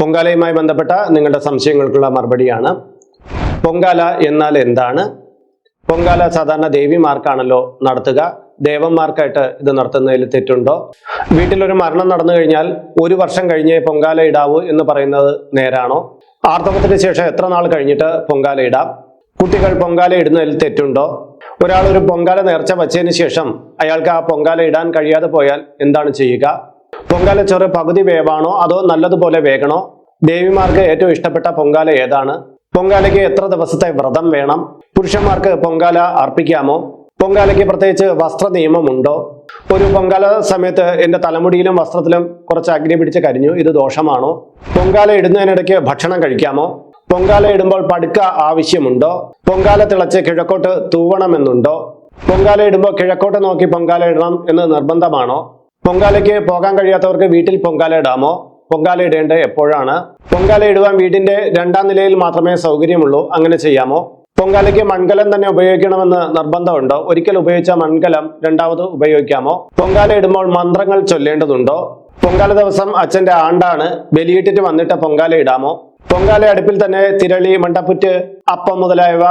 പൊങ്കാലയുമായി ബന്ധപ്പെട്ട നിങ്ങളുടെ സംശയങ്ങൾക്കുള്ള മറുപടിയാണ്. പൊങ്കാല എന്നാൽ എന്താണ്? പൊങ്കാല സാധാരണ ദേവിമാർക്കാണല്ലോ നടത്തുക. ദേവന്മാർക്കായിട്ട് ഇത് നടത്തുന്നതിൽ തെറ്റുണ്ടോ? വീട്ടിലൊരു മരണം നടന്നു കഴിഞ്ഞാൽ ഒരു വർഷം കഴിഞ്ഞേ പൊങ്കാല ഇടാവൂ എന്ന് പറയുന്നത് നേരാണോ? ആർത്തവത്തിന് ശേഷം എത്ര നാൾ കഴിഞ്ഞിട്ട് പൊങ്കാല ഇടാം? കുട്ടികൾ പൊങ്കാല ഇടുന്നതിൽ തെറ്റുണ്ടോ? ഒരാൾ ഒരു പൊങ്കാല നേർച്ച വച്ചതിന് ശേഷം അയാൾക്ക് ആ പൊങ്കാല ഇടാൻ കഴിയാതെ പോയാൽ എന്താണ് ചെയ്യുക? പൊങ്കാല ചോറ് പകുതി വേവാണോ? അതോ നല്ലതുപോലെ വേകണോ? ദേവിമാർക്ക് ഏറ്റവും ഇഷ്ടപ്പെട്ട പൊങ്കാല ഏതാണ്? പൊങ്കാലയ്ക്ക് എത്ര ദിവസത്തെ വ്രതം വേണം? പുരുഷന്മാർക്ക് പൊങ്കാല അർപ്പിക്കാമോ? പൊങ്കാലയ്ക്ക് പ്രത്യേകിച്ച് വസ്ത്ര നിയമമുണ്ടോ ഒരു പൊങ്കാല സമയത്ത് എന്റെ തലമുടിയിലും വസ്ത്രത്തിലും കുറച്ച് അഗ്നി പിടിച്ച് കരിഞ്ഞു. ഇത് ദോഷമാണോ? പൊങ്കാല ഇടുന്നതിനിടയ്ക്ക് ഭക്ഷണം കഴിക്കാമോ? പൊങ്കാല ഇടുമ്പോൾ പടുക്ക ആവശ്യമുണ്ടോ? പൊങ്കാല തിളച്ച് കിഴക്കോട്ട് തൂവണമെന്നുണ്ടോ? പൊങ്കാല ഇടുമ്പോൾ കിഴക്കോട്ട് നോക്കി പൊങ്കാല ഇടണം എന്ന് നിർബന്ധമാണോ? പൊങ്കാലയ്ക്ക് പോകാൻ കഴിയാത്തവർക്ക് വീട്ടിൽ പൊങ്കാല ഇടാമോ? പൊങ്കാല ഇടേണ്ടത് എപ്പോഴാണ്? പൊങ്കാല ഇടുവാൻ വീടിന്റെ രണ്ടാം നിലയിൽ മാത്രമേ സൗകര്യമുള്ളൂ. അങ്ങനെ ചെയ്യാമോ? പൊങ്കാലയ്ക്ക് മൺകലം തന്നെ ഉപയോഗിക്കണമെന്ന് നിർബന്ധമുണ്ടോ? ഒരിക്കൽ ഉപയോഗിച്ച മൺകലം രണ്ടാമത് ഉപയോഗിക്കാമോ? പൊങ്കാല ഇടുമ്പോൾ മന്ത്രങ്ങൾ ചൊല്ലേണ്ടതുണ്ടോ? പൊങ്കാല ദിവസം അച്ഛന്റെ ആണ്ടാണ് ബലിയിട്ടിട്ട് വന്നിട്ട് പൊങ്കാല ഇടാമോ? പൊങ്കാല അടുപ്പിൽ തന്നെ തിരളി മണ്ടപ്പുറ്റ് അപ്പം മുതലായവ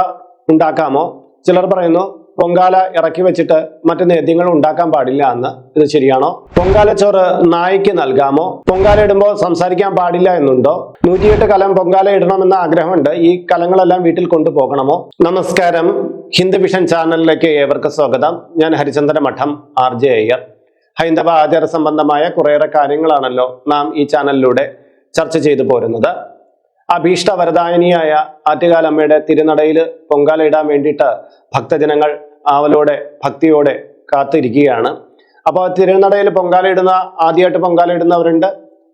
ഉണ്ടാക്കാമോ? ചിലർ പറയുന്നു പൊങ്കാല ഇറക്കി വെച്ചിട്ട് മറ്റു നേദ്യങ്ങൾ ഉണ്ടാക്കാൻ പാടില്ല എന്ന്. ഇത് ശരിയാണോ? പൊങ്കാല ചോറ് നായ്ക്ക് നൽകാമോ? പൊങ്കാല ഇടുമ്പോൾ സംസാരിക്കാൻ പാടില്ല എന്നുണ്ടോ? നൂറ്റിയെട്ട് കലം പൊങ്കാല ഇടണമെന്ന ആഗ്രഹമുണ്ട്. ഈ കലങ്ങളെല്ലാം വീട്ടിൽ കൊണ്ടുപോകണമോ? നമസ്കാരം. ഹിന്ദു വിഷൻ ചാനലിലേക്ക് ഏവർക്കും സ്വാഗതം. ഞാൻ ഹരിചന്ദ്ര മഠം ആർ ജെ അയ്യർ. ഹൈന്ദവ ആചാര സംബന്ധമായ കുറേയേറെ കാര്യങ്ങളാണല്ലോ നാം ഈ ചാനലിലൂടെ ചർച്ച ചെയ്തു പോരുന്നത്. അഭീഷ്ട വരദായനിയായ ആറ്റുകാലമ്മയുടെ തിരുനടയിൽ പൊങ്കാല ഇടാൻ വേണ്ടിയിട്ട് ഭക്തജനങ്ങൾ ആവലോടെ ഭക്തിയോടെ കാത്തിരിക്കുകയാണ്. അപ്പോൾ തിരുനടയിൽ പൊങ്കാലയിടുന്ന ആദ്യമായിട്ട് പൊങ്കാലയിടുന്നവരുണ്ട്.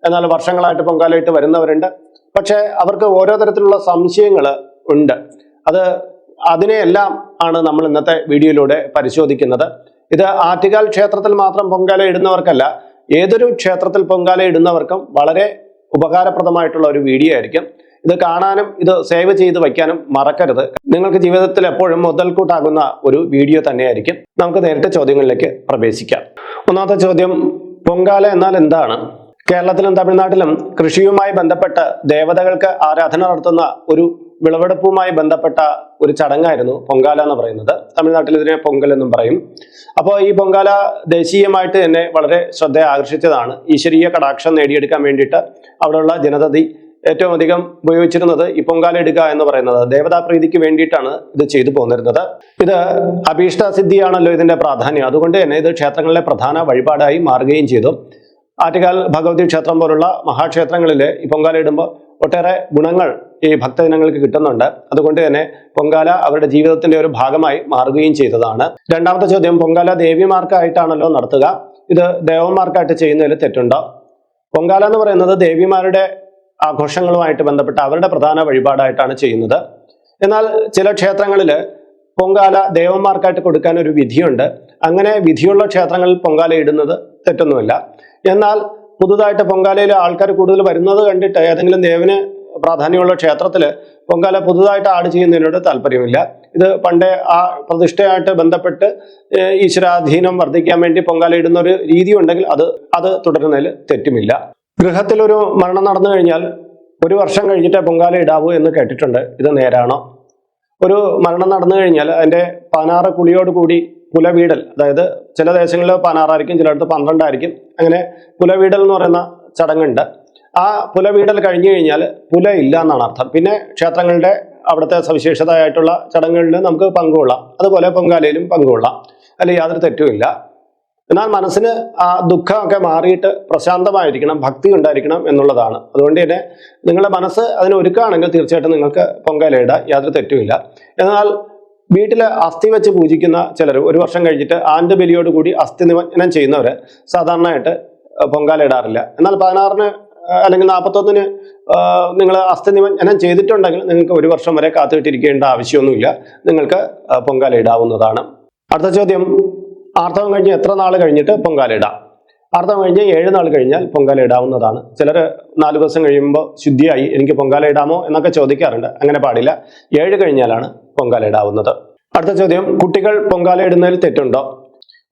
എന്നാൽ വർഷങ്ങളായിട്ട് പൊങ്കാലയിട്ട് വരുന്നവരുണ്ട്. പക്ഷേ അവർക്ക് ഓരോ തരത്തിലുള്ള സംശയങ്ങൾ ഉണ്ട്. അത് അതിനെയെല്ലാം ആണ് നമ്മൾ ഇന്നത്തെ വീഡിയോയിലൂടെ പരിശോധിക്കുന്നത്. ഇത് ആറ്റുകാൽ ക്ഷേത്രത്തിൽ മാത്രം പൊങ്കാല ഇടുന്നവർക്കല്ല ഏതൊരു ക്ഷേത്രത്തിൽ പൊങ്കാല ഇടുന്നവർക്കും വളരെ ഉപകാരപ്രദമായിട്ടുള്ള ഒരു വീഡിയോ ആയിരിക്കും. ഇത് കാണാനും ഇത് സേവ് ചെയ്ത് വയ്ക്കാനും മറക്കരുത്. നിങ്ങൾക്ക് ജീവിതത്തിൽ എപ്പോഴും മുതൽക്കൂട്ടാകുന്ന ഒരു വീഡിയോ തന്നെയായിരിക്കും. നമുക്ക് നേരിട്ട് ചോദ്യങ്ങളിലേക്ക് പ്രവേശിക്കാം. ഒന്നാമത്തെ ചോദ്യം പൊങ്കാല എന്നാൽ എന്താണ്? കേരളത്തിലും തമിഴ്നാട്ടിലും കൃഷിയുമായി ബന്ധപ്പെട്ട് ദേവതകൾക്ക് ആരാധന നടത്തുന്ന ഒരു വിളവെടുപ്പുമായി ബന്ധപ്പെട്ട ഒരു ചടങ്ങായിരുന്നു പൊങ്കാല എന്ന് പറയുന്നത്. തമിഴ്നാട്ടിൽ ഇതിനെ പൊങ്കൽ എന്നും പറയും. അപ്പോൾ ഈ പൊങ്കാല ദേശീയമായിട്ട് തന്നെ വളരെ ശ്രദ്ധ ആകർഷിച്ചതാണ് ഈശ്വരീയ കടാക്ഷം നേടിയെടുക്കാൻ വേണ്ടിയിട്ട് അവിടെയുള്ള ജനതതി ഏറ്റവും അധികം ഉപയോഗിച്ചിരുന്നത് ഈ പൊങ്കാല ഇടുക എന്ന് പറയുന്നത്. ദേവതാ പ്രീതിക്ക് വേണ്ടിയിട്ടാണ് ഇത് ചെയ്തു പോന്നിരുന്നത്. ഇത് അഭീഷ്ട സിദ്ധിയാണല്ലോ ഇതിന്റെ പ്രാധാന്യം. അതുകൊണ്ട് തന്നെ ഇത് ക്ഷേത്രങ്ങളിലെ പ്രധാന വഴിപാടായി മാറുകയും ചെയ്തു. ആറ്റുകാൽ ഭഗവതി ക്ഷേത്രം പോലുള്ള മഹാക്ഷേത്രങ്ങളിൽ ഈ പൊങ്കാല ഇടുമ്പോൾ ഒട്ടേറെ ഗുണങ്ങൾ ഈ ഭക്തജനങ്ങൾക്ക് കിട്ടുന്നുണ്ട്. അതുകൊണ്ട് തന്നെ പൊങ്കാല അവരുടെ ജീവിതത്തിന്റെ ഒരു ഭാഗമായി മാറുകയും ചെയ്തതാണ്. രണ്ടാമത്തെ ചോദ്യം പൊങ്കാല ദേവിമാർക്കായിട്ടാണല്ലോ നടത്തുക. ഇത് ദേവന്മാർക്കായിട്ട് ചെയ്യുന്നതിൽ തെറ്റുണ്ടോ? പൊങ്കാല എന്ന് പറയുന്നത് ദേവിമാരുടെ ആഘോഷങ്ങളുമായിട്ട് ബന്ധപ്പെട്ട അവരുടെ പ്രധാന വഴിപാടായിട്ടാണ് ചെയ്യുന്നത്. എന്നാൽ ചില ക്ഷേത്രങ്ങളിൽ പൊങ്കാല ദേവന്മാർക്കായിട്ട് കൊടുക്കാൻ ഒരു വിധിയുണ്ട്. അങ്ങനെ വിധിയുള്ള ക്ഷേത്രങ്ങളിൽ പൊങ്കാല ഇടുന്നത് തെറ്റൊന്നുമില്ല. എന്നാൽ പുതുതായിട്ട് പൊങ്കാലയിൽ ആൾക്കാർ കൂടുതൽ വരുന്നത് കണ്ടിട്ട് ഏതെങ്കിലും ദേവന് പ്രാധാന്യമുള്ള ക്ഷേത്രത്തിൽ പൊങ്കാല പുതുതായിട്ട് ആഡ് ചെയ്യുന്നതിനോട് താല്പര്യമില്ല. ഇത് പണ്ടേ ആ പ്രതിഷ്ഠയായിട്ട് ബന്ധപ്പെട്ട് ഈശ്വരാധീനം വർദ്ധിക്കാൻ വേണ്ടി പൊങ്കാല ഇടുന്ന ഒരു രീതി ഉണ്ടെങ്കിൽ അത് അത് തുടരുന്നതിൽ തെറ്റുമില്ല. ഗൃഹത്തിലൊരു മരണം നടന്നു കഴിഞ്ഞാൽ ഒരു വർഷം കഴിഞ്ഞിട്ടേ പൊങ്കാല ഇടാവൂ എന്ന് കേട്ടിട്ടുണ്ട്. ഇത് നേരാണോ? ഒരു മരണം നടന്നു കഴിഞ്ഞാൽ അതിന്റെ പതിനാറ് കുളിയോട് കൂടി പുലവീടൽ അതായത് ചില ദേശങ്ങളിൽ പതിനാറായിരിക്കും ചിലയിടത്ത് പന്ത്രണ്ടായിരിക്കും അങ്ങനെ കുലവീടൽ എന്ന് പറയുന്ന ചടങ്ങുണ്ട്. ആ പുലവീടൽ കഴിഞ്ഞു കഴിഞ്ഞാൽ പുല ഇല്ല എന്നാണ് അർത്ഥം. പിന്നെ ക്ഷേത്രങ്ങളുടെ അവിടുത്തെ സവിശേഷതയായിട്ടുള്ള ചടങ്ങുകളിൽ നമുക്ക് പങ്കുകൊള്ളാം. അതുപോലെ പൊങ്കാലയിലും പങ്കുകൊള്ളാം. അല്ലെങ്കിൽ യാതൊരു തെറ്റുമില്ല എന്നാൽ മനസ്സിന് ആ ദുഃഖമൊക്കെ മാറിയിട്ട് പ്രശാന്തമായിരിക്കണം ഭക്തി ഉണ്ടായിരിക്കണം എന്നുള്ളതാണ്. അതുകൊണ്ട് തന്നെ നിങ്ങളുടെ മനസ്സ് അതിന് ഒരുക്കുകയാണെങ്കിൽ തീർച്ചയായിട്ടും നിങ്ങൾക്ക് പൊങ്കാലയിടാം യാതൊരു തെറ്റുമില്ല. എന്നാൽ വീട്ടിൽ അസ്ഥി വെച്ച് പൂജിക്കുന്ന ചിലർ ഒരു വർഷം കഴിഞ്ഞിട്ട് ആന്റെ ബലിയോട് കൂടി അസ്ഥി നിമജ്ജനം ചെയ്യുന്നവർ സാധാരണയായിട്ട് പൊങ്കാല ഇടാറില്ല. എന്നാൽ പതിനാറിന് അല്ലെങ്കിൽ നാൽപ്പത്തൊന്നിന് നിങ്ങൾ അസ്ഥി നിമജ്ജനം ചെയ്തിട്ടുണ്ടെങ്കിൽ നിങ്ങൾക്ക് ഒരു വർഷം വരെ കാത്തുകിട്ടിരിക്കേണ്ട ആവശ്യമൊന്നുമില്ല. നിങ്ങൾക്ക് പൊങ്കാല ഇടാവുന്നതാണ്. അടുത്ത ചോദ്യം. ആർത്തവം കഴിഞ്ഞ് എത്ര നാൾ കഴിഞ്ഞിട്ട് പൊങ്കാല ഇടാം? ആർത്തവം കഴിഞ്ഞ് ഏഴ് നാൾ കഴിഞ്ഞാൽ പൊങ്കാല ഇടാവുന്നതാണ്. ചിലർ നാല് ദിവസം കഴിയുമ്പോൾ ശുദ്ധിയായി എനിക്ക് പൊങ്കാല ഇടാമോ എന്നൊക്കെ ചോദിക്കാറുണ്ട്. അങ്ങനെ പാടില്ല. ഏഴ് കഴിഞ്ഞാലാണ് പൊങ്കാല ഇടാവുന്നത്. അടുത്ത ചോദ്യം കുട്ടികൾ പൊങ്കാല ഇടുന്നതിൽ തെറ്റുണ്ടോ?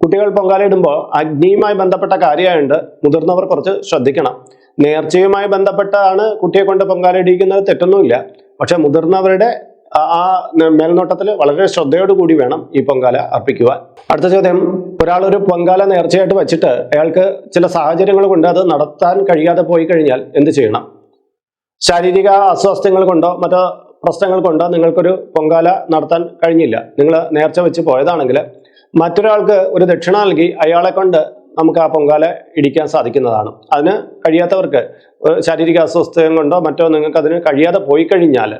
കുട്ടികൾ പൊങ്കാല ഇടുമ്പോൾ അഗ്നിയുമായി ബന്ധപ്പെട്ട കാര്യമായുണ്ട് മുതിർന്നവർ കുറച്ച് ശ്രദ്ധിക്കണം. നേർച്ചയുമായി ബന്ധപ്പെട്ടാണ് കുട്ടിയെ കൊണ്ട് പൊങ്കാല ഇടിക്കുന്നത് തെറ്റൊന്നുമില്ല. പക്ഷെ മുതിർന്നവരുടെ ആ മേൽനോട്ടത്തിൽ വളരെ ശ്രദ്ധയോട് കൂടി വേണം ഈ പൊങ്കാല അർപ്പിക്കുവാൻ. അടുത്ത ചോദ്യം ഒരാൾ ഒരു പൊങ്കാല നേർച്ചയായിട്ട് വെച്ചിട്ട് അയാൾക്ക് ചില സാഹചര്യങ്ങൾ കൊണ്ട് അത് നടത്താൻ കഴിയാതെ പോയി കഴിഞ്ഞാൽ എന്ത് ചെയ്യണം? ശാരീരിക അസ്വാസ്ഥ്യങ്ങൾ കൊണ്ടോ മറ്റോ പ്രശ്നങ്ങൾ കൊണ്ടോ നിങ്ങൾക്കൊരു പൊങ്കാല നടത്താൻ കഴിഞ്ഞില്ല. നിങ്ങൾ നേർച്ച വെച്ച് പോയതാണെങ്കിൽ മറ്റൊരാൾക്ക് ഒരു ദക്ഷിണ നൽകി അയാളെ കൊണ്ട് നമുക്ക് ആ പൊങ്കാല ഇടിക്കാൻ സാധിക്കുന്നതാണ്. അതിന് കഴിയാത്തവർക്ക് ശാരീരിക അസ്വസ്ഥതയും കൊണ്ടോ മറ്റോ നിങ്ങൾക്ക് അതിന് കഴിയാതെ പോയി കഴിഞ്ഞാൽ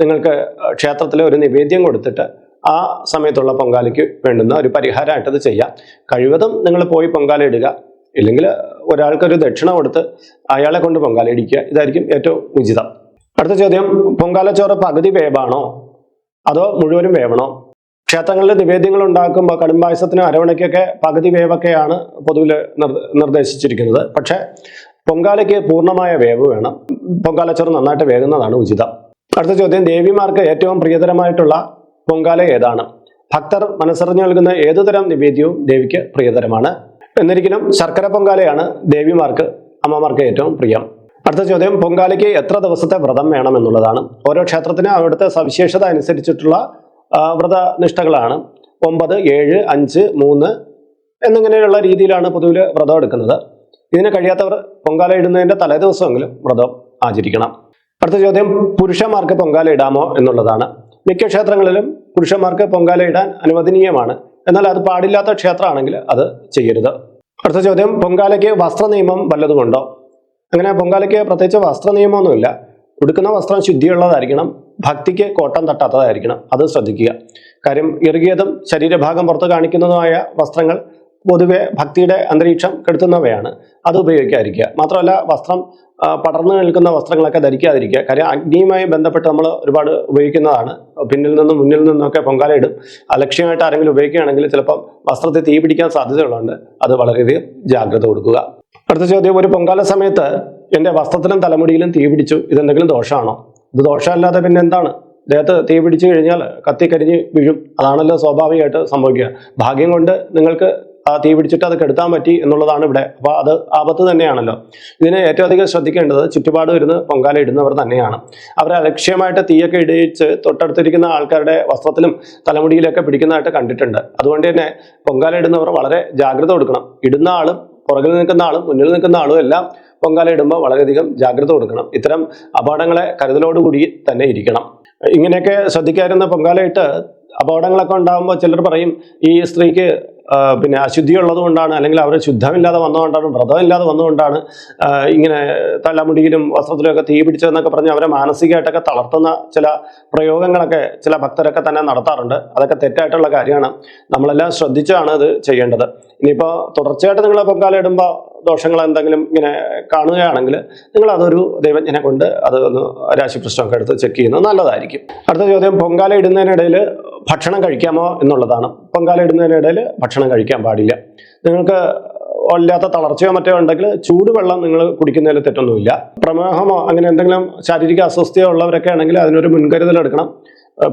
നിങ്ങൾക്ക് ക്ഷേത്രത്തിൽ ഒരു നിവേദ്യം കൊടുത്തിട്ട് ആ സമയത്തുള്ള പൊങ്കാലയ്ക്ക് വേണ്ടുന്ന ഒരു പരിഹാരമായിട്ടത് ചെയ്യാം. കഴിവതും നിങ്ങൾ പോയി പൊങ്കാല ഇടുക. ഇല്ലെങ്കിൽ ഒരാൾക്കൊരു ദക്ഷിണ കൊടുത്ത് അയാളെ കൊണ്ട് പൊങ്കാല ഇടിക്കുക. ഇതായിരിക്കും ഏറ്റവും ഉചിതം. അടുത്ത ചോദ്യം പൊങ്കാലച്ചോറ് പകുതി വേവാണോ? അതോ മുഴുവനും വേവണോ? ക്ഷേത്രങ്ങളിൽ നിവേദ്യങ്ങൾ ഉണ്ടാക്കുമ്പോൾ കടുംപായസത്തിനും അരവണയ്ക്കൊക്കെ പകുതി വേവൊക്കെയാണ് പൊതുവിൽ നിർദ്ദേശിച്ചിരിക്കുന്നത്. പക്ഷേ പൊങ്കാലയ്ക്ക് പൂർണമായ വേവ് വേണം. പൊങ്കാലച്ചോറ് നന്നായിട്ട് വേകുന്നതാണ് ഉചിതം. അടുത്ത ചോദ്യം ദേവിമാർക്ക് ഏറ്റവും പ്രിയതരമായിട്ടുള്ള പൊങ്കാല ഏതാണ്? ഭക്തർ മനസ്സറിഞ്ഞു നൽകുന്ന ഏതുതരം നിവേദ്യവും ദേവിക്ക് പ്രിയതരമാണ്? എന്നിരിക്കലും ശർക്കര പൊങ്കാലയാണ് ദേവിമാർക്ക് അമ്മമാർക്ക് ഏറ്റവും പ്രിയം. അടുത്ത ചോദ്യം പൊങ്കാലയ്ക്ക് എത്ര ദിവസത്തെ വ്രതം വേണം എന്നുള്ളതാണ് ഓരോ ക്ഷേത്രത്തിന് അവിടുത്തെ സവിശേഷത അനുസരിച്ചിട്ടുള്ള വ്രതനിഷ്ഠകളാണ്. ഒമ്പത് ഏഴ് അഞ്ച് മൂന്ന് എന്നിങ്ങനെയുള്ള രീതിയിലാണ് പൊതുവിൽ വ്രതം എടുക്കുന്നത്. ഇതിന് കഴിയാത്തവർ പൊങ്കാല ഇടുന്നതിന്റെ തലേദിവസമെങ്കിലും വ്രതം ആചരിക്കണം. അടുത്ത ചോദ്യം പുരുഷന്മാർക്ക് പൊങ്കാല ഇടാമോ എന്നുള്ളതാണ്. മിക്ക ക്ഷേത്രങ്ങളിലും പുരുഷന്മാർക്ക് പൊങ്കാല ഇടാൻ അനുവദനീയമാണ്. എന്നാൽ അത് പാടില്ലാത്ത ക്ഷേത്രമാണെങ്കിൽ അത് ചെയ്യരുത്. അടുത്ത ചോദ്യം പൊങ്കാലയ്ക്ക് വസ്ത്ര നിയമം വല്ലതുമുണ്ടോ? അങ്ങനെ പൊങ്കാലയ്ക്ക് പ്രത്യേകിച്ച് വസ്ത്ര നിയമമൊന്നുമില്ല ഉടുക്കുന്ന വസ്ത്രം ശുദ്ധിയുള്ളതായിരിക്കണം ഭക്തിക്ക് കോട്ടം തട്ടാത്തതായിരിക്കണം അത് ശ്രദ്ധിക്കുക. കാര്യം ഇറുകിയതും ശരീരഭാഗം പുറത്ത് കാണിക്കുന്നതുമായ വസ്ത്രങ്ങൾ പൊതുവെ ഭക്തിയുടെ അന്തരീക്ഷം കെടുത്തുന്നവയാണ് അത് ഉപയോഗിക്കാതിരിക്കുക. മാത്രമല്ല വസ്ത്രം പടർന്നു നിൽക്കുന്ന വസ്ത്രങ്ങളൊക്കെ ധരിക്കാതിരിക്കുക. കാര്യം അഗ്നിയുമായി ബന്ധപ്പെട്ട് നമ്മൾ ഒരുപാട് ഉപയോഗിക്കുന്നതാണ്. പിന്നിൽ നിന്നും മുന്നിൽ നിന്നൊക്കെ പൊങ്കാല ഇടും. അലക്ഷ്യമായിട്ട് ആരെങ്കിലും ഉപയോഗിക്കുകയാണെങ്കിൽ ചിലപ്പോൾ വസ്ത്രത്തെ തീ പിടിക്കാൻ സാധ്യതയുള്ളതുകൊണ്ട് അത് വളരെയധികം ജാഗ്രത കൊടുക്കുക. അടുത്ത ചോദ്യം ഒരു പൊങ്കാല സമയത്ത് എന്റെ വസ്ത്രത്തിലും തലമുടിയിലും തീ പിടിച്ചു. ഇതെന്തെങ്കിലും ദോഷമാണോ? ഇത് ദോഷമല്ലാതെ പിന്നെ എന്താണ്? ദേഹത്ത് തീ പിടിച്ചു കഴിഞ്ഞാൽ കത്തി കരിഞ്ഞ് വീഴും. അതാണല്ലോ സ്വാഭാവികമായിട്ട് സംഭവിക്കുക. ഭാഗ്യം കൊണ്ട് നിങ്ങൾക്ക് തീ പിടിച്ചിട്ട് അത് കെടുത്താൻ പറ്റി എന്നുള്ളതാണ് ഇവിടെ. അപ്പോൾ അത് ആപത്ത് തന്നെയാണല്ലോ. ഇതിനെ ഏറ്റവും അധികം ശ്രദ്ധിക്കേണ്ടത് ചുറ്റുപാട് വരുന്ന പൊങ്കാല ഇടുന്നവർ തന്നെയാണ്. അവർ അലക്ഷ്യമായിട്ട് തീയൊക്കെ ഇടിയിച്ച് തൊട്ടടുത്തിരിക്കുന്ന ആൾക്കാരുടെ വസ്ത്രത്തിലും തലമുടിയിലൊക്കെ പിടിക്കുന്നതായിട്ട് കണ്ടിട്ടുണ്ട്. അതുകൊണ്ട് തന്നെ പൊങ്കാല ഇടുന്നവർ വളരെ ജാഗ്രത കൊടുക്കണം. ഇടുന്ന ആളും പുറകിൽ നിൽക്കുന്ന ആളും മുന്നിൽ നിൽക്കുന്ന ആളും എല്ലാം പൊങ്കാല ഇടുമ്പോൾ വളരെയധികം ജാഗ്രത കൊടുക്കണം. ഇത്തരം അപകടങ്ങളെ കരുതലോടുകൂടി തന്നെ ഇരിക്കണം. ഇങ്ങനെയൊക്കെ ശ്രദ്ധിക്കാതിരുന്ന പൊങ്കാലയിട്ട് അപകടങ്ങളൊക്കെ ഉണ്ടാകുമ്പോൾ ചിലർ പറയും ഈ സ്ത്രീക്ക് പിന്നെ അശുദ്ധി ഉള്ളതുകൊണ്ടാണ് അല്ലെങ്കിൽ അവർ ശുദ്ധമില്ലാതെ വന്നതുകൊണ്ടാണ് വ്രതമില്ലാതെ വന്നതുകൊണ്ടാണ് ഇങ്ങനെ തലമുടിയിലും വസ്ത്രത്തിലുമൊക്കെ തീ പിടിച്ചതെന്നൊക്കെ പറഞ്ഞ് അവരെ മാനസികമായിട്ടൊക്കെ തളർത്തുന്ന ചില പ്രയോഗങ്ങളൊക്കെ ചില ഭക്തരൊക്കെ തന്നെ നടത്താറുണ്ട്. അതൊക്കെ തെറ്റായിട്ടുള്ള കാര്യമാണ്. നമ്മളെല്ലാം ശ്രദ്ധിച്ചാണ് അത് ചെയ്യേണ്ടത്. ഇനിയിപ്പോൾ തുടർച്ചയായിട്ട് നിങ്ങളെ പൊങ്കാല ഇടുമ്പോൾ ദോഷങ്ങൾ എന്തെങ്കിലും ഇങ്ങനെ കാണുകയാണെങ്കിൽ നിങ്ങൾ അതൊരു ദൈവജ്ഞനെ കൊണ്ട് അത് ഒന്ന് രാശിപ്രശ്നമൊക്കെ എടുത്ത് ചെക്ക് ചെയ്യുന്നത് നല്ലതായിരിക്കും. അടുത്ത ചോദ്യം പൊങ്കാല ഇടുന്നതിനിടയിൽ ഭക്ഷണം കഴിക്കാമോ എന്നുള്ളതാണ്. പൊങ്കാല ഇടുന്നതിനിടയിൽ ഭക്ഷണം കഴിക്കാൻ പാടില്ല. നിങ്ങൾക്ക് അല്ലാത്ത തളർച്ചയോ മറ്റോ ഉണ്ടെങ്കിൽ ചൂടുവെള്ളം നിങ്ങൾ കുടിക്കുന്നതിൽ തെറ്റൊന്നുമില്ല. പ്രമേഹമോ അങ്ങനെ എന്തെങ്കിലും ശാരീരിക അസ്വസ്ഥയോ ഉള്ളവരൊക്കെ ആണെങ്കിൽ അതിനൊരു മുൻകരുതൽ എടുക്കണം.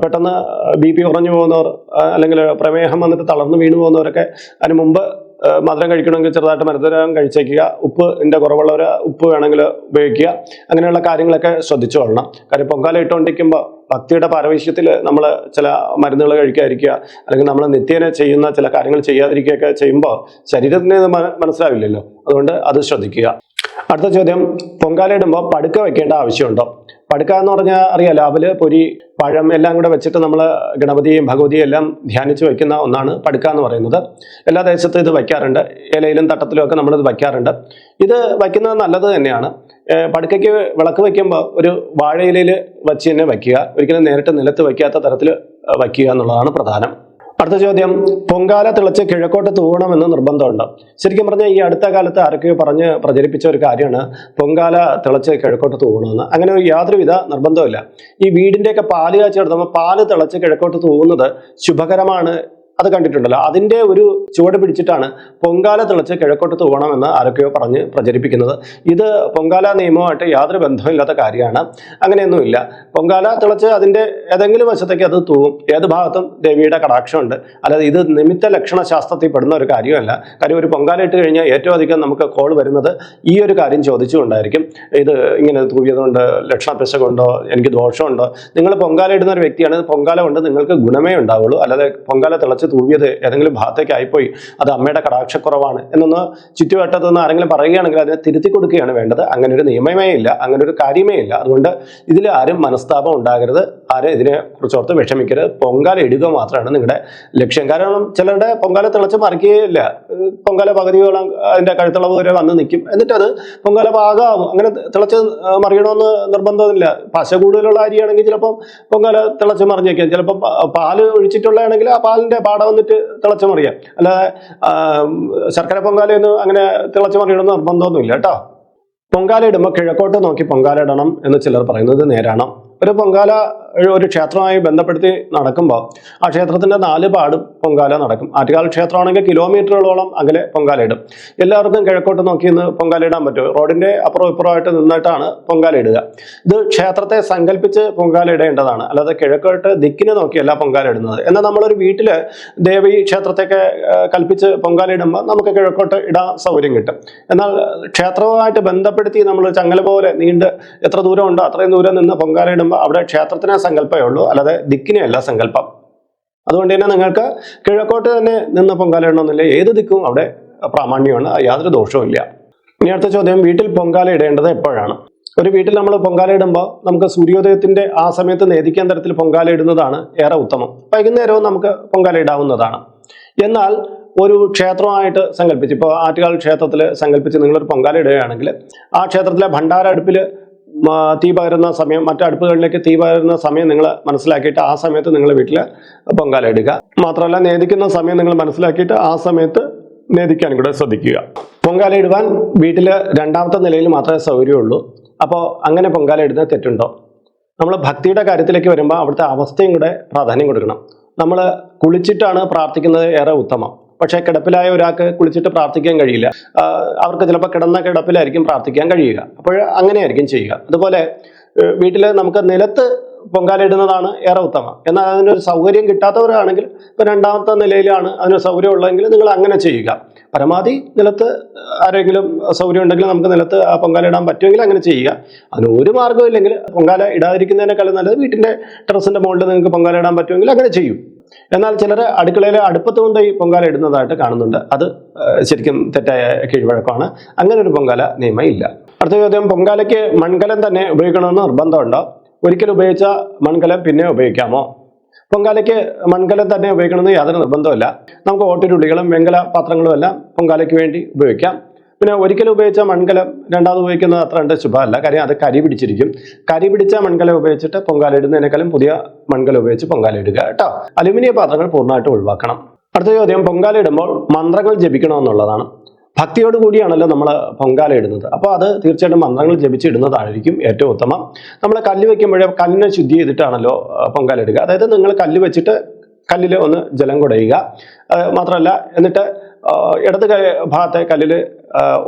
പെട്ടെന്ന് ബി പി കുറഞ്ഞു പോകുന്നവർ അല്ലെങ്കിൽ പ്രമേഹം വന്നിട്ട് തളർന്നു വീണു പോകുന്നവരൊക്കെ അതിന് മുമ്പ് മധുരം കഴിക്കണമെങ്കിൽ ചെറുതായിട്ട് മധുരം കഴിച്ചേക്കുക. ഉപ്പ് എന്റെ കുറവുള്ളവർ ഉപ്പ് വേണമെങ്കിൽ ഉപയോഗിക്കുക. അങ്ങനെയുള്ള കാര്യങ്ങളൊക്കെ ശ്രദ്ധിച്ചു കൊള്ളണം. കാര്യം പൊങ്കാല ഇട്ടുകൊണ്ടിരിക്കുമ്പോൾ ഭക്തിയുടെ പാരവശ്യത്തിൽ നമ്മൾ ചില മരുന്നുകൾ കഴിക്കാതിരിക്കുക അല്ലെങ്കിൽ നമ്മൾ നിത്യേന ചെയ്യുന്ന ചില കാര്യങ്ങൾ ചെയ്യാതിരിക്കുകയൊക്കെ ചെയ്യുമ്പോൾ ശരീരത്തിന് മനസ്സിലാവില്ലല്ലോ. അതുകൊണ്ട് അത് ശ്രദ്ധിക്കുക. അടുത്ത ചോദ്യം പൊങ്കാല ഇടുമ്പോൾ പടുക്ക വെക്കേണ്ട ആവശ്യമുണ്ടോ? പടുക്ക എന്ന് പറഞ്ഞാൽ അറിയാലോ അവൽ പൊരി പഴം എല്ലാം കൂടെ വെച്ചിട്ട് നമ്മൾ ഗണപതിയും ഭഗവതിയും എല്ലാം ധ്യാനിച്ച് വയ്ക്കുന്ന ഒന്നാണ് പടുക്ക എന്ന് പറയുന്നത്. എല്ലാ ദേശത്തും ഇത് വയ്ക്കാറുണ്ട്. ഇലയിലും തട്ടത്തിലും ഒക്കെ നമ്മളിത് വയ്ക്കാറുണ്ട്. ഇത് വയ്ക്കുന്നത് നല്ലത് തന്നെയാണ്. പടുക്കയ്ക്ക് വിളക്ക് വയ്ക്കുമ്പോൾ ഒരു വാഴയിലയിൽ വച്ച് തന്നെ വയ്ക്കുക. ഒരിക്കലും നേരിട്ട് നിലത്ത് വയ്ക്കാത്ത തരത്തിൽ വയ്ക്കുക എന്നുള്ളതാണ് പ്രധാനം. അടുത്ത ചോദ്യം പൊങ്കാല തിളച്ച് കിഴക്കോട്ട് തൂവണമെന്ന് നിർബന്ധമുണ്ട്. ശരിക്കും പറഞ്ഞാൽ ഈ അടുത്ത കാലത്ത് ആരൊക്കെയോ പറഞ്ഞ് പ്രചരിപ്പിച്ച ഒരു കാര്യമാണ് പൊങ്കാല തിളച്ച് കിഴക്കോട്ട് തൂവണമെന്ന് അങ്ങനെ ഒരു യാതൊരുവിധ നിർബന്ധമില്ല ഈ വീടിന്റെയൊക്കെ പാൽ കാച്ചി നടത്തുമ്പോൾ പാൽ തിളച്ച് കിഴക്കോട്ട് തൂവുന്നത് ശുഭകരമാണ് അത് കണ്ടിട്ടുണ്ടല്ലോ. അതിന്റെ ഒരു ചുവട് പിടിച്ചിട്ടാണ് പൊങ്കാല തിളച്ച് കിഴക്കോട്ട് തൂവണമെന്ന് ആരൊക്കെയോ പറഞ്ഞ് പ്രചരിപ്പിക്കുന്നത്. ഇത് പൊങ്കാല നിയമവുമായിട്ട് യാതൊരു ബന്ധമില്ലാത്ത കാര്യമാണ്. അങ്ങനെയൊന്നുമില്ല. പൊങ്കാല തിളച്ച് അതിന്റെ ഏതെങ്കിലും വശത്തേക്ക് അത് തൂവും. ഏത് ഭാഗത്തും ദേവിയുടെ കടാക്ഷമുണ്ട്. അല്ലാതെ ഇത് നിമിത്ത ലക്ഷണ ശാസ്ത്രത്തിൽ പെടുന്ന ഒരു കാര്യമല്ല. കാര്യം ഒരു പൊങ്കാല ഇട്ട് കഴിഞ്ഞാൽ ഏറ്റവും അധികം നമുക്ക് കോൾ വരുന്നത് ഈ ഒരു കാര്യം ചോദിച്ചുകൊണ്ടായിരിക്കും. ഇത് ഇങ്ങനെ തൂവിയതുകൊണ്ട് ലക്ഷണ പിശകുണ്ടോ എനിക്ക് ദോഷമുണ്ടോ? നിങ്ങൾ പൊങ്കാല ഇടുന്ന ഒരു വ്യക്തിയാണ്. പൊങ്കാല കൊണ്ട് നിങ്ങൾക്ക് ഗുണമേ ഉണ്ടാവുള്ളൂ. അല്ലാതെ പൊങ്കാല തിളച്ച് തൂവിയത് ഏതെങ്കിലും ഭാഗത്തേക്ക് ആയിപ്പോയി. അത് അമ്മയുടെ കടാക്ഷക്കുറവാണ്. എന്നൊന്ന് ചുറ്റുവട്ടത്ത് നിന്ന് ആരെങ്കിലും പറയുകയാണെങ്കിൽ അതിനെ തിരുത്തി കൊടുക്കുകയാണ് വേണ്ടത്. അങ്ങനെ ഒരു നിയമമേ ഇല്ല. അങ്ങനെ ഒരു കാര്യമേ ഇല്ല. അതുകൊണ്ട് ഇതിൽ ആരും മനസ്താപം ഉണ്ടാകരുത്. ആരും ഇതിനെ കുറിച്ചോർത്ത് വിഷമിക്കരുത്. പൊങ്കാല ഇടുക മാത്രമാണ് നിങ്ങളുടെ ലക്ഷ്യം. കാരണം ചിലരുടെ പൊങ്കാല തിളച്ച് മറിക്കുകയില്ല. പൊങ്കാല പകുതിയോളം അതിന്റെ കഴുത്തളവ് വരെ വന്ന് നിൽക്കും. എന്നിട്ട് അത് പൊങ്കാല പാകാവും. അങ്ങനെ തിളച്ച് മറിയണമെന്ന് നിർബന്ധമില്ല. പശ കൂടുതലുള്ള അരിയാണെങ്കിൽ ചിലപ്പം പൊങ്കാല തിളച്ച് മറിഞ്ഞേക്കാം. ചിലപ്പോൾ പാൽ ഒഴിച്ചിട്ടുള്ളതാണെങ്കിൽ ആ പാലിന്റെ പാട വന്നിട്ട് തിളച്ചു മറിയാം. അല്ലാതെ ശർക്കര പൊങ്കാല എന്ന് അങ്ങനെ തിളച്ചു മറിയണമെന്ന് നിർബന്ധമൊന്നുമില്ല കേട്ടോ. പൊങ്കാല ഇടുമ്പോൾ കിഴക്കോട്ട് നോക്കി പൊങ്കാല ഇടണം എന്ന് ചിലർ പറയുന്നത് നേരാണ്. ഒരു പൊങ്കാല ഒരു ക്ഷേത്രമായി ബന്ധപ്പെടുത്തി നടക്കുമ്പോൾ ആ ക്ഷേത്രത്തിന്റെ നാല് പാടും പൊങ്കാല നടക്കും. ആറ്റുകാൽ ക്ഷേത്രമാണെങ്കിൽ കിലോമീറ്ററുകളോളം അകലെ പൊങ്കാല ഇടും. എല്ലാവർക്കും കിഴക്കോട്ട് നോക്കി നിന്ന് പൊങ്കാല ഇടാൻ പറ്റും. റോഡിന്റെ അപ്പുറം ഇപ്പുറമായിട്ട് നിന്നിട്ടാണ് പൊങ്കാല ഇടുക. ഇത് ക്ഷേത്രത്തെ സങ്കല്പിച്ച് പൊങ്കാല ഇടേണ്ടതാണ്. അല്ലാതെ കിഴക്കോട്ട് ദിക്കിനെ നോക്കിയല്ല പൊങ്കാല ഇടുന്നത്. എന്നാൽ നമ്മളൊരു വീട്ടിൽ ദേവി ക്ഷേത്രത്തെയൊക്കെ കൽപ്പിച്ച് പൊങ്കാല ഇടുമ്പോൾ നമുക്ക് കിഴക്കോട്ട് ഇടാൻ സൗകര്യം കിട്ടും. എന്നാൽ ക്ഷേത്രവുമായിട്ട് ബന്ധപ്പെടുത്തി നമ്മൾ ചങ്ങല പോലെ നീണ്ട് എത്ര ദൂരം ഉണ്ടോ അത്രയും ദൂരം നിന്ന് പൊങ്കാല ഇടുമ്പോൾ അവിടെ ക്ഷേത്രത്തിനെ സങ്കല്പമേ ഉള്ളൂ. അല്ലാതെ ദിക്കിനെയല്ല സങ്കല്പം. അതുകൊണ്ട് തന്നെ നിങ്ങൾക്ക് കിഴക്കോട്ട് തന്നെ നിന്ന് പൊങ്കാലയിടണമെന്നില്ല. ഏത് ദിക്കും അവിടെ പ്രാമാണ്യമാണ്. യാതൊരു ദോഷവും ഇല്ല. ഇനി അടുത്ത ചോദ്യം വീട്ടിൽ പൊങ്കാല ഇടേണ്ടത് എപ്പോഴാണ്? ഒരു വീട്ടിൽ നമ്മൾ പൊങ്കാല ഇടുമ്പോൾ നമുക്ക് സൂര്യോദയത്തിന്റെ ആ സമയത്ത് നേദിക്കാൻ തരത്തിൽ പൊങ്കാല ഇടുന്നതാണ് ഏറെ ഉത്തമം. വൈകുന്നേരവും നമുക്ക് പൊങ്കാല ഇടാവുന്നതാണ്. എന്നാൽ ഒരു ക്ഷേത്രമായിട്ട് സങ്കല്പിച്ച് ഇപ്പോൾ ആറ്റുകാൽ ക്ഷേത്രത്തിൽ സങ്കല്പിച്ച് നിങ്ങളൊരു പൊങ്കാല ഇടുകയാണെങ്കിൽ ആ ക്ഷേത്രത്തിലെ ഭണ്ഡാര അടുപ്പിൽ തീ പകരുന്ന സമയം മറ്റു അടുപ്പുകളിലേക്ക് തീ പകരുന്ന സമയം നിങ്ങൾ മനസ്സിലാക്കിയിട്ട് ആ സമയത്ത് നിങ്ങൾ വീട്ടിൽ പൊങ്കാല ഇടുക. മാത്രമല്ല നേദിക്കുന്ന സമയം നിങ്ങൾ മനസ്സിലാക്കിയിട്ട് ആ സമയത്ത് നേദിക്കാൻ കൂടെ ശ്രദ്ധിക്കുക. പൊങ്കാല ഇടുവാൻ വീട്ടിൽ രണ്ടാമത്തെ നിലയിൽ മാത്രമേ സൗകര്യമുള്ളൂ. അപ്പോൾ അങ്ങനെ പൊങ്കാല ഇടുന്നത് തെറ്റുണ്ടോ? നമ്മൾ ഭക്തിയുടെ കാര്യത്തിലേക്ക് വരുമ്പോൾ അവിടുത്തെ അവസ്ഥയും കൂടെ പ്രാധാന്യം കൊടുക്കണം. നമ്മൾ കുളിച്ചിട്ടാണ് പ്രാർത്ഥിക്കുന്നത് ഏറെ ഉത്തമം. പക്ഷേ കിടപ്പിലായ ഒരാൾക്ക് കുളിച്ചിട്ട് പ്രാർത്ഥിക്കാൻ കഴിയില്ല. അവർക്ക് ചിലപ്പോൾ കിടന്ന കിടപ്പിലായിരിക്കും പ്രാർത്ഥിക്കാൻ കഴിയുക. അപ്പോൾ അങ്ങനെയായിരിക്കും ചെയ്യുക. അതുപോലെ വീട്ടിൽ നമുക്ക് നിലത്ത് പൊങ്കാല ഇടുന്നതാണ് ഏറെ ഉത്തമം. എന്നാൽ അതിനൊരു സൗകര്യം കിട്ടാത്തവരാണെങ്കിൽ ഇപ്പോൾ രണ്ടാമത്തെ നിലയിലാണ് അതിന് സൗകര്യം ഉള്ളതെങ്കിൽ നിങ്ങൾ അങ്ങനെ ചെയ്യുക. പരമാവധി നിലത്ത് ആരെങ്കിലും സൗകര്യം ഉണ്ടെങ്കിൽ നമുക്ക് നിലത്ത് ആ പൊങ്കാല ഇടാൻ പറ്റുമെങ്കിൽ അങ്ങനെ ചെയ്യുക. അതിന് ഒരു മാർഗവും ഇല്ലെങ്കിൽ പൊങ്കാല ഇടാതിരിക്കുന്നതിനേക്കാളും നല്ലത് വീട്ടിന്റെ ടെറസിന്റെ മുകളിൽ നിങ്ങൾക്ക് പൊങ്കാല ഇടാൻ പറ്റുമെങ്കിൽ അങ്ങനെ ചെയ്യും. എന്നാൽ ചിലർ അടുക്കളയിലെ അടുപ്പത്ത് കൊണ്ട് ഈ പൊങ്കാല ഇടുന്നതായിട്ട് കാണുന്നുണ്ട്. അത് ശരിക്കും തെറ്റായ കീഴ്വഴക്കമാണ്. അങ്ങനെ ഒരു പൊങ്കാല നിയമം ഇല്ല. അടുത്ത ചോദ്യം പൊങ്കാലയ്ക്ക് മൺകലം തന്നെ ഉപയോഗിക്കണമെന്ന് നിർബന്ധമുണ്ടോ? ഒരിക്കൽ ഉപയോഗിച്ച മൺകലം പിന്നെ ഉപയോഗിക്കാമോ? പൊങ്കാലയ്ക്ക് മൺകലം തന്നെ ഉപയോഗിക്കണമെന്ന് യാതൊരു നിർബന്ധമില്ല നമുക്ക് ഓട്ടുരുളികളും വെങ്കല പാത്രങ്ങളും എല്ലാം പൊങ്കാലയ്ക്ക് വേണ്ടി ഉപയോഗിക്കാം. പിന്നെ ഒരിക്കൽ ഉപയോഗിച്ച മൺകലം രണ്ടാമത് ഉപയോഗിക്കുന്നത് അത്ര കണ്ട് ശുഭമല്ല. കാര്യം അത് കരി പിടിച്ചിരിക്കും. കരി പിടിച്ച മൺകലം ഉപയോഗിച്ചിട്ട് പൊങ്കാല ഇടുന്നതിനേക്കാളും പുതിയ മൺകലം ഉപയോഗിച്ച് പൊങ്കാല ഇടുക കേട്ടോ. അലുമിനിയ പാത്രങ്ങൾ പൂർണമായിട്ട് ഒഴിവാക്കണം. അടുത്ത ചോദ്യം പൊങ്കാല ഇടുമ്പോൾ മന്ത്രങ്ങൾ ജപിക്കണമെന്നുള്ളതാണ്. ഭക്തിയോട് കൂടിയാണല്ലോ നമ്മൾ പൊങ്കാല ഇടുന്നത്. അപ്പോൾ അത് തീർച്ചയായിട്ടും മന്ത്രങ്ങൾ ജപിച്ചിടുന്നതായിരിക്കും ഏറ്റവും ഉത്തമം. നമ്മൾ കല്ല് വെക്കുമ്പോഴേ കല്ലിനെ ശുദ്ധി ചെയ്തിട്ടാണല്ലോ പൊങ്കാല ഇടുക. അതായത് നിങ്ങൾ കല്ല് വെച്ചിട്ട് കല്ലിൽ ഒന്ന് ജലം കുടയുക. മാത്രമല്ല എന്നിട്ട് ഇടത് ഭാഗത്തെ കല്ലിൽ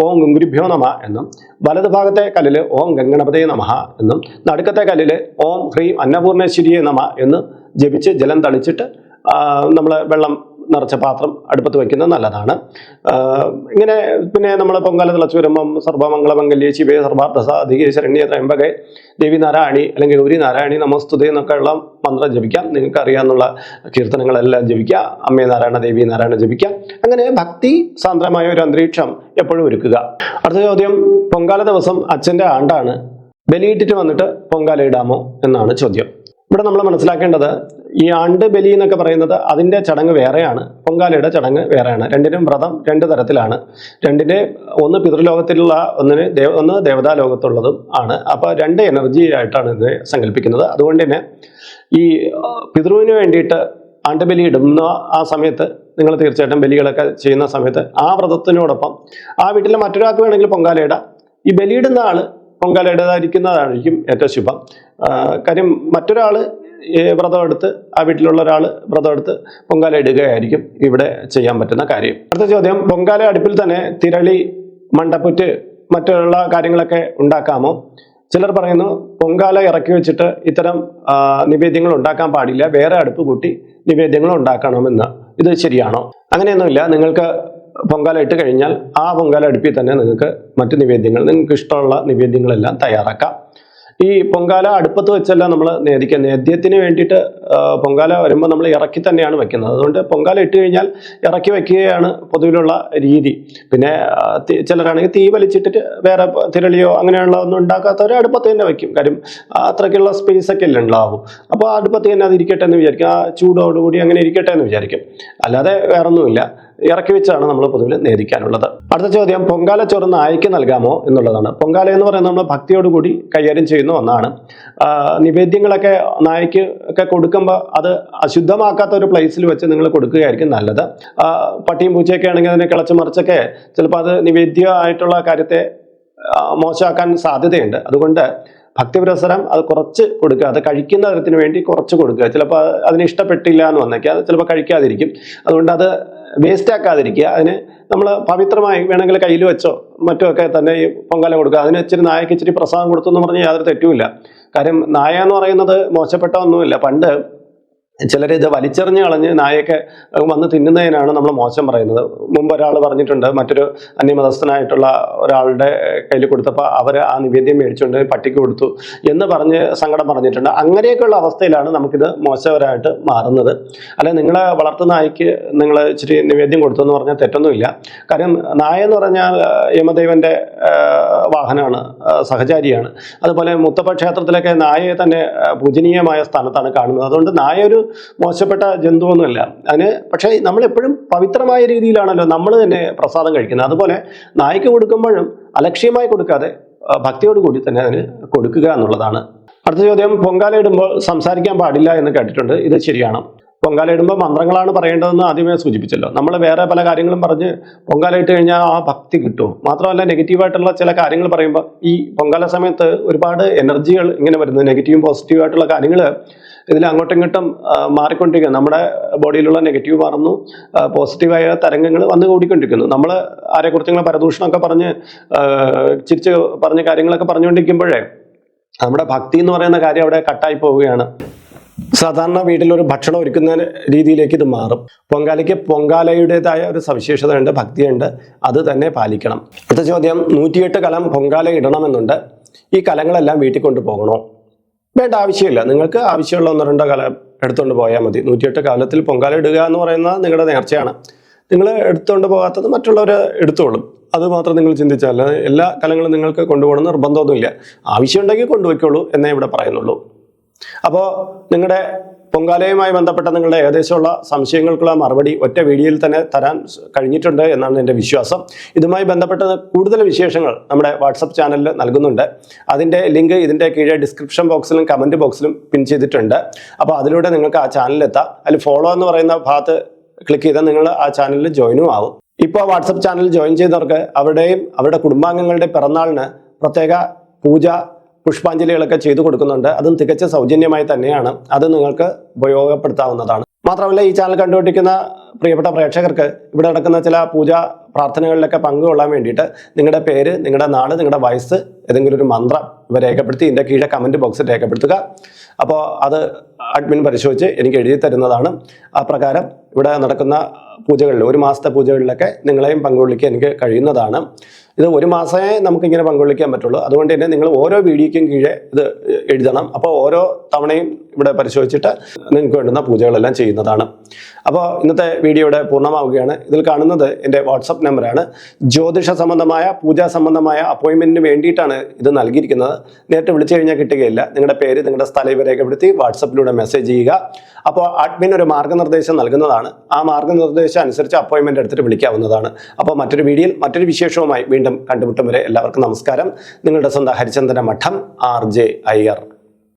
ഓം ഗംഗുരുഭ്യോ നമ എന്നും വലത് ഭാഗത്തെ കല്ലിൽ ഓം ഗംഗണപതേ നമഃ എന്നും നടുക്കത്തെ കല്ലിൽ ഓം ഹ്രീം അന്നപൂർണേശ്വരിയെ നമ എന്ന് ജപിച്ച് ജലം തളിച്ചിട്ട് നമ്മൾ വെള്ളം നിറച്ച പാത്രം അടുപ്പത്ത് വയ്ക്കുന്നത് നല്ലതാണ്. ഇങ്ങനെ പിന്നെ നമ്മൾ പൊങ്കാല തിളച്ചു വരുമ്പം സർവമംഗളമംഗല്യ ശിവേ സർവാർത്ഥ സാധികേ ശരണ്യ ത്രയംബകെ ദേവി നാരായണി അല്ലെങ്കിൽ ഗൗരി നാരായണി നമസ്തുതേ എന്നൊക്കെയുള്ള മന്ത്രം ജപിക്കാം. നിങ്ങൾക്ക് അറിയാവുന്ന കീർത്തനങ്ങളെല്ലാം ജപിക്കാം അമ്മേ നാരായണ ദേവി നാരായണ ജപിക്കാം അങ്ങനെ ഭക്തി സാന്ദ്രമായ ഒരു അന്തരീക്ഷം എപ്പോഴും ഒരുക്കുക. അടുത്ത ചോദ്യം പൊങ്കാല ദിവസം അച്ഛന്റെ ആണ്ടാണ്. ബലിയിട്ടിട്ട് വന്നിട്ട് പൊങ്കാല ഇടാമോ എന്നാണ് ചോദ്യം. ഇവിടെ നമ്മൾ മനസ്സിലാക്കേണ്ടത് ഈ ആണ്ട് ബലി എന്നൊക്കെ പറയുന്നത് അതിന്റെ ചടങ്ങ് വേറെയാണ്. പൊങ്കാലയുടെ ചടങ്ങ് വേറെയാണ്. രണ്ടിനും വ്രതം രണ്ട് തരത്തിലാണ്. രണ്ടിന്റെ ഒന്ന് പിതൃലോകത്തിലുള്ള ഒന്നിന് ദേവ ഒന്ന് ദേവതാ ലോകത്തുള്ളതും ആണ്. അപ്പോൾ രണ്ട് എനർജി ആയിട്ടാണ് ഇതിനെ സങ്കല്പിക്കുന്നത്. അതുകൊണ്ട് തന്നെ ഈ പിതൃവിന് വേണ്ടിയിട്ട് ആണ്ട് ബലി ഇടുന്ന ആ സമയത്ത് നിങ്ങൾ തീർച്ചയായിട്ടും ബലികളൊക്കെ ചെയ്യുന്ന സമയത്ത് ആ വ്രതത്തിനോടൊപ്പം ആ വീട്ടിലെ മറ്റൊരാൾക്ക് വേണമെങ്കിൽ പൊങ്കാലയിടാം ഈ ബലിയിടുന്ന ആൾ പൊങ്കാലയിടാതിരിക്കുന്നതായിരിക്കും ഏറ്റവും ശുഭം. കാര്യം മറ്റൊരാൾ വ്രതമെടുത്ത് ആ വീട്ടിലുള്ള ഒരാൾ വ്രതം എടുത്ത് പൊങ്കാല ഇടുകയായിരിക്കും ഇവിടെ ചെയ്യാൻ പറ്റുന്ന കാര്യം. അടുത്ത ചോദ്യം പൊങ്കാല അടുപ്പിൽ തന്നെ തിരളി മണ്ടപ്പുറ്റ് മറ്റുള്ള കാര്യങ്ങളൊക്കെ ഉണ്ടാക്കാമോ? ചിലർ പറയുന്നു പൊങ്കാല ഇറക്കി വെച്ചിട്ട് ഇത്തരം നിവേദ്യങ്ങൾ ഉണ്ടാക്കാൻ പാടില്ല. വേറെ അടുപ്പ് കൂട്ടി നിവേദ്യങ്ങൾ ഉണ്ടാക്കണമെന്ന്. ഇത് ശരിയാണോ? അങ്ങനെയൊന്നുമില്ല. നിങ്ങൾക്ക് പൊങ്കാല ഇട്ട് കഴിഞ്ഞാൽ ആ പൊങ്കാല അടുപ്പിൽ തന്നെ നിങ്ങൾക്ക് മറ്റു നിവേദ്യങ്ങൾ നിങ്ങൾക്ക് ഇഷ്ടമുള്ള നിവേദ്യങ്ങളെല്ലാം തയ്യാറാക്കാം. ഈ പൊങ്കാല അടുപ്പത്ത് വെച്ചല്ല നമ്മൾ നേദിക്കുക. നേദ്യത്തിന് വേണ്ടിയിട്ട് പൊങ്കാല വരുമ്പോൾ നമ്മൾ ഇറക്കി തന്നെയാണ് വെക്കുന്നത്. അതുകൊണ്ട് പൊങ്കാല ഇട്ട് കഴിഞ്ഞാൽ ഇറക്കി വെക്കുകയാണ് പൊതുവിലുള്ള രീതി. പിന്നെ ചിലരാണെങ്കിൽ തീ വലിച്ചിട്ടിട്ട് വേറെ തിരളിയോ അങ്ങനെയുള്ള ഒന്നും ഉണ്ടാക്കാത്തവർ അടുപ്പത്ത് തന്നെ വെക്കും. കാര്യം അത്രയ്ക്കുള്ള സ്പേസ് ഒക്കെ അല്ലേ ഉണ്ടാവും. അപ്പോൾ അടുപ്പത്ത് തന്നെ അത് ഇരിക്കട്ടെ എന്ന് വിചാരിക്കും. ആ ചൂടോടുകൂടി അങ്ങനെ ഇരിക്കട്ടെ എന്ന് വിചാരിക്കും. അല്ലാതെ വേറൊന്നുമില്ല. ഇറക്കി വെച്ചാണ് നമ്മൾ പൊതുവിൽ നേദിക്കാനുള്ളത് അടുത്ത ചോദ്യം പൊങ്കാല ചോറ് ആയിക്ക് നൽകാമോ എന്നുള്ളതാണ്. പൊങ്കാല എന്ന് പറയുന്നത് നമ്മൾ ഭക്തിയോടുകൂടി കൈകാര്യം ചെയ്യുന്ന ഒന്നാണ്. നിവേദ്യങ്ങളൊക്കെ നായ്ക്ക് ഒക്കെ കൊടുക്കുമ്പോൾ അത് അശുദ്ധമാക്കാത്ത ഒരു പ്ലേസിൽ വെച്ച് നിങ്ങൾ കൊടുക്കുകയായിരിക്കും നല്ലത്. പട്ടിയും പൂച്ചയൊക്കെ ആണെങ്കിൽ അതിനെ കിളച്ച് മറിച്ചൊക്കെ ചിലപ്പോൾ അത് നിവേദ്യമായിട്ടുള്ള കാര്യത്തെ മോശമാക്കാൻ സാധ്യതയുണ്ട്. അതുകൊണ്ട് ഭക്തിപുരസരം അത് കുറച്ച് കൊടുക്കുക. അത് കഴിക്കുന്ന തരത്തിന് വേണ്ടി കുറച്ച് കൊടുക്കുക. ചിലപ്പോൾ അതിന് ഇഷ്ടപ്പെട്ടില്ല എന്ന് വന്നേക്കാം. അത് ചിലപ്പോൾ കഴിക്കാതിരിക്കും. അതുകൊണ്ട് അത് വേസ്റ്റ് ആക്കാതിരിക്കുക അതിന് നമ്മൾ പവിത്രമായി വേണമെങ്കിൽ കയ്യിൽ വെച്ചോ മറ്റുമൊക്കെ തന്നെ ഈ പൊങ്കാല കൊടുക്കുക. അതിന് ഇച്ചിരി നായക്ക് ഇച്ചിരി പ്രസാദം കൊടുത്തു എന്ന് പറഞ്ഞാൽ യാതൊരു തെറ്റുമില്ല. കാര്യം നായ എന്ന് പറയുന്നത് മോശപ്പെട്ട ഒന്നുമില്ല. പണ്ട് ചിലർ ഇത് വലിച്ചെറിഞ്ഞ് കളഞ്ഞ് നായയൊക്കെ വന്ന് തിന്നുന്നതിനാണ് നമ്മൾ മോശം പറയുന്നത്. മുമ്പ് ഒരാൾ പറഞ്ഞിട്ടുണ്ട് മറ്റൊരു അന്യമതസ്ഥനായിട്ടുള്ള ഒരാളുടെ കയ്യിൽ കൊടുത്തപ്പോൾ അവർ ആ നിവേദ്യം മേടിച്ചുകൊണ്ട് പട്ടിക്ക് കൊടുത്തു എന്ന് പറഞ്ഞ് സങ്കടം പറഞ്ഞിട്ടുണ്ട്. അങ്ങനെയൊക്കെയുള്ള അവസ്ഥയിലാണ് നമുക്കിത് മോശകരമായിട്ട് മാറുന്നത്. അല്ല നിങ്ങളെ വളർത്തുന്ന നായ്ക്ക് നിങ്ങൾ ഇച്ചിരി നിവേദ്യം കൊടുത്തു എന്ന് പറഞ്ഞാൽ തെറ്റൊന്നുമില്ല. കാരണം നായ എന്ന് പറഞ്ഞാൽ യമദേവന്റെ വാഹനമാണ് സഹചാരിയാണ്. അതുപോലെ മുത്തപ്പ ക്ഷേത്രത്തിലൊക്കെ നായയെ തന്നെ പൂജനീയമായ സ്ഥാനത്താണ് കാണുന്നത്. അതുകൊണ്ട് നായ ഒരു മോശപ്പെട്ട ജന്തുവൊന്നുമല്ല. അതിന് പക്ഷേ നമ്മളെപ്പോഴും പവിത്രമായ രീതിയിലാണല്ലോ നമ്മൾ തന്നെ പ്രസാദം കഴിക്കുന്നത്. അതുപോലെ നായ്ക്ക് കൊടുക്കുമ്പോഴും അലക്ഷ്യമായി കൊടുക്കാതെ ഭക്തിയോടുകൂടി ഭക്തിയോട് കൂടി തന്നെ അതിന് കൊടുക്കുക എന്നുള്ളതാണ്. അടുത്ത ചോദ്യം പൊങ്കാല ഇടുമ്പോൾ സംസാരിക്കാൻ പാടില്ല എന്ന് കേട്ടിട്ടുണ്ട്. ഇത് ശരിയാണ്. പൊങ്കാല ഇടുമ്പോൾ മന്ത്രങ്ങളാണ് പറയേണ്ടതെന്ന് ആദ്യമേ സൂചിപ്പിച്ചല്ലോ. നമ്മൾ വേറെ പല കാര്യങ്ങളും പറഞ്ഞ് പൊങ്കാല ഇട്ട് കഴിഞ്ഞാൽ ആ ഭക്തി കിട്ടും. മാത്രമല്ല നെഗറ്റീവായിട്ടുള്ള ചില കാര്യങ്ങൾ പറയുമ്പോൾ ഈ പൊങ്കാല സമയത്ത് ഒരുപാട് എനർജികൾ ഇങ്ങനെ വരുന്നത് നെഗറ്റീവും പോസിറ്റീവായിട്ടുള്ള കാര്യങ്ങൾ ഇതിൽ അങ്ങോട്ടും ഇങ്ങോട്ടും മാറിക്കൊണ്ടിരിക്കുന്നു. നമ്മുടെ ബോഡിയിലുള്ള നെഗറ്റീവ് മാറുന്നു. പോസിറ്റീവായ തരംഗങ്ങൾ വന്നു കൂടിക്കൊണ്ടിരിക്കുന്നു. നമ്മൾ ആരെക്കുറിച്ചെങ്കിലും പരദൂഷണമൊക്കെ പറഞ്ഞ് ചിരിച്ച് പറഞ്ഞ കാര്യങ്ങളൊക്കെ പറഞ്ഞുകൊണ്ടിരിക്കുമ്പോഴേ നമ്മുടെ ഭക്തി എന്ന് പറയുന്ന കാര്യം അവിടെ കട്ടായി പോവുകയാണ്. സാധാരണ വീട്ടിലൊരു ഭക്ഷണം ഒരുക്കുന്ന രീതിയിലേക്ക് ഇത് മാറും. പൊങ്കാലയ്ക്ക് പൊങ്കാലയുടേതായ ഒരു സവിശേഷതയുണ്ട് ഭക്തിയുണ്ട്. അത് തന്നെ പാലിക്കണം. അടുത്ത ചോദ്യം നൂറ്റിയെട്ട് കലം പൊങ്കാല ഇടണമെന്നുണ്ട്. ഈ കലങ്ങളെല്ലാം വീട്ടിൽ കൊണ്ടുപോകണോ? വേണ്ട ആവശ്യമില്ല. നിങ്ങൾക്ക് ആവശ്യമുള്ള ഒന്നോ രണ്ടോ കല എടുത്തുകൊണ്ട് പോയാൽ മതി. നൂറ്റിയെട്ട് കാലത്തിൽ പൊങ്കാല ഇടുക എന്ന് പറയുന്നത് നിങ്ങളുടെ നേർച്ചയാണ്. നിങ്ങൾ എടുത്തുകൊണ്ട് പോകാത്തത് മറ്റുള്ളവർ എടുത്തോളും. അത് മാത്രം നിങ്ങൾ ചിന്തിച്ചാൽ എല്ലാ കലങ്ങളും നിങ്ങൾക്ക് കൊണ്ടുപോകണം നിർബന്ധമൊന്നുമില്ല. ആവശ്യമുണ്ടെങ്കിൽ കൊണ്ടുപോയിക്കോളൂ എന്നേ ഇവിടെ പറയുന്നുള്ളൂ. അപ്പോൾ നിങ്ങളുടെ പൊങ്കാലയുമായി ബന്ധപ്പെട്ട നിങ്ങളുടെ ഏകദേശമുള്ള സംശയങ്ങൾക്കുള്ള മറുപടി ഒറ്റ വീഡിയോയിൽ തന്നെ തരാൻ കഴിഞ്ഞിട്ടുണ്ട് എന്നാണ് എന്റെ വിശ്വാസം. ഇതുമായി ബന്ധപ്പെട്ട കൂടുതൽ വിശേഷങ്ങൾ നമ്മുടെ വാട്സപ്പ് ചാനലിൽ നൽകുന്നുണ്ട്. അതിന്റെ ലിങ്ക് ഇതിന്റെ കീഴെ ഡിസ്ക്രിപ്ഷൻ ബോക്സിലും കമന്റ് ബോക്സിലും പിൻ ചെയ്തിട്ടുണ്ട്. അപ്പോൾ അതിലൂടെ നിങ്ങൾക്ക് ആ ചാനലിലെത്താം അതിൽ ഫോളോ എന്ന് പറയുന്ന ഭാഗത്ത് ക്ലിക്ക് ചെയ്താൽ നിങ്ങൾ ആ ചാനലിൽ ജോയിനും ആവും. ഇപ്പോൾ വാട്സപ്പ് ചാനൽ ജോയിൻ ചെയ്തവർക്ക് അവരുടെയും അവരുടെ കുടുംബാംഗങ്ങളുടെ പിറന്നാളിന് പ്രത്യേക പൂജ പുഷ്പാഞ്ജലികളൊക്കെ ചെയ്തു കൊടുക്കുന്നുണ്ട്. അതും തികച്ച സൗജന്യമായി തന്നെയാണ്. അത് നിങ്ങൾക്ക് ഉപയോഗപ്പെടുത്താവുന്നതാണ്. മാത്രമല്ല ഈ ചാനൽ കണ്ടുപിടിക്കുന്ന പ്രിയപ്പെട്ട പ്രേക്ഷകർക്ക് ഇവിടെ നടക്കുന്ന ചില പൂജ പ്രാർത്ഥനകളിലൊക്കെ പങ്കുകൊള്ളാൻ വേണ്ടിയിട്ട് നിങ്ങളുടെ പേര് നിങ്ങളുടെ നാട് നിങ്ങളുടെ വയസ്സ് ഏതെങ്കിലും ഒരു മന്ത്രം ഇവ രേഖപ്പെടുത്തി ഇതിന്റെ കീഴെ കമന്റ് ബോക്സിൽ രേഖപ്പെടുത്തുക. അപ്പോൾ അത് അഡ്മിൻ പരിശോധിച്ച് എനിക്ക് എഴുതി തരുന്നതാണ്. ആ പ്രകാരം ഇവിടെ നടക്കുന്ന പൂജകളിൽ ഒരു മാസത്തെ പൂജകളിലൊക്കെ നിങ്ങളെയും പങ്കുകൊള്ളിക്കാൻ എനിക്ക് കഴിയുന്നതാണ്. ഇത് ഒരു മാസമേ നമുക്കിങ്ങനെ പങ്കുകൊള്ളിക്കാൻ പറ്റുള്ളൂ. അതുകൊണ്ട് തന്നെ നിങ്ങൾ ഓരോ വീഡിയോയ്ക്കും കീഴെ ഇത് എഴുതണം. അപ്പോൾ ഓരോ തവണയും ഇവിടെ പരിശോധിച്ചിട്ട് നിങ്ങൾക്ക് വേണ്ടുന്ന പൂജകളെല്ലാം ചെയ്യുന്നതാണ്. അപ്പോൾ ഇന്നത്തെ വീഡിയോ ഇവിടെ പൂർണമാവുകയാണ്. ഇതിൽ കാണുന്നത് എന്റെ വാട്സപ്പ് നമ്പറാണ്. ജ്യോതിഷ സംബന്ധമായ പൂജാ സംബന്ധമായ അപ്പോയിൻമെന്റിന് വേണ്ടിയിട്ടാണ് ഇത് നൽകിയിരിക്കുന്നത്. നേരിട്ട് വിളിച്ചു കഴിഞ്ഞാൽ കിട്ടുകയില്ല. നിങ്ങളുടെ പേര് നിങ്ങളുടെ സ്ഥലം ഇവ രേഖപ്പെടുത്തി വാട്സപ്പിലൂടെ മെസ്സേജ് ചെയ്യുക. അപ്പോൾ അഡ്മിൻ ഒരു മാർഗനിർദ്ദേശം നൽകുന്നതാണ്. ആ മാർഗനിർദ്ദേശം അനുസരിച്ച് അപ്പോയിൻമെന്റ് എടുത്തിട്ട് വിളിക്കാവുന്നതാണ്. അപ്പോൾ മറ്റൊരു വീഡിയോയിൽ മറ്റൊരു വിശേഷവുമായി വീണ്ടും കണ്ടുമുട്ടും വരെ എല്ലാവർക്കും നമസ്കാരം. നിങ്ങളുടെ സ്വന്തം ഹരിചന്ദന മഠം ആർ ജെ അയ്യർ